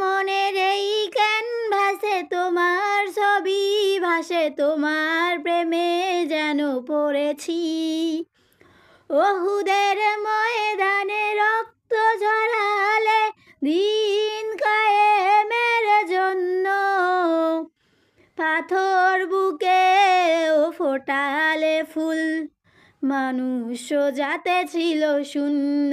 মনের এই ক্যানভাসে তোমার ছবি ভাসে, তোমার প্রেমে যেন পড়েছি। ওহুদের ময়দানে রক্ত ঝরালে দিন কায়েমের জন্য, পাথর বুকে ও ফোটালে ফুল, মানুষ যাতে ছিল শূন্য।